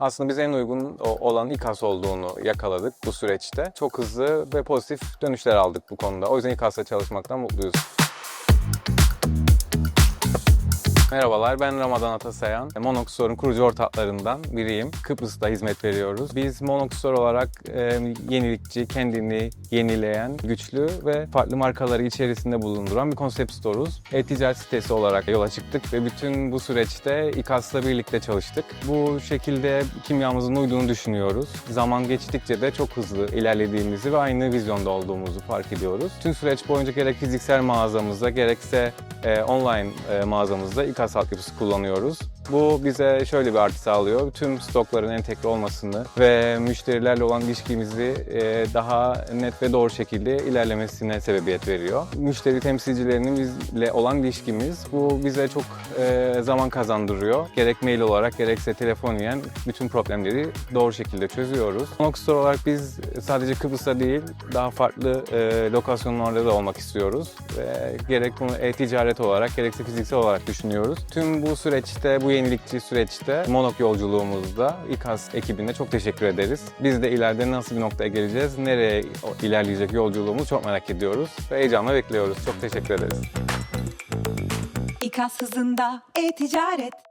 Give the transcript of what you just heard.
Aslında biz en uygun olan İKAS olduğunu yakaladık bu süreçte. Çok hızlı ve pozitif dönüşler aldık bu konuda. O yüzden İKAS'la çalışmaktan mutluyuz. Merhabalar, ben Ramadan Atasayan. Monox Store'un kurucu ortaklarından biriyim. Kıbrıs'ta hizmet veriyoruz. Biz Monox Store olarak e, yenilikçi, kendini yenileyen, güçlü ve farklı markaları içerisinde bulunduran bir konsept store'uz. E-ticaret sitesi olarak yola çıktık ve bütün bu süreçte İKAS'la birlikte çalıştık. Bu şekilde kimyamızın uyduğunu düşünüyoruz. Zaman geçtikçe de çok hızlı ilerlediğimizi ve aynı vizyonda olduğumuzu fark ediyoruz. Tüm süreç boyunca gerek fiziksel mağazamızda gerekse online e, mağazamızda İKAS altyapısı kullanıyoruz. Bu bize şöyle bir artı sağlıyor. Tüm stokların entegre olmasını ve müşterilerle olan ilişkimizi e, daha net ve doğru şekilde ilerlemesine sebebiyet veriyor. Müşteri temsilcilerinin bizle olan ilişkimiz bu bize çok e, zaman kazandırıyor. Gerek mail olarak gerekse telefoniyen bütün problemleri doğru şekilde çözüyoruz. Monox Store olarak biz sadece Kıbrıs'ta değil daha farklı e, lokasyonlarda da olmak istiyoruz. Ve gerek bunu e-ticaret olarak gerekse fiziksel olarak düşünüyoruz. Tüm bu süreçte, bu yenilikçi süreçte Monok yolculuğumuzda İKAS ekibine çok teşekkür ederiz. Biz de ileride nasıl bir noktaya geleceğiz, nereye ilerleyecek yolculuğumuzu çok merak ediyoruz ve heyecanla bekliyoruz. Çok teşekkür ederiz. İKAS hızında e-ticaret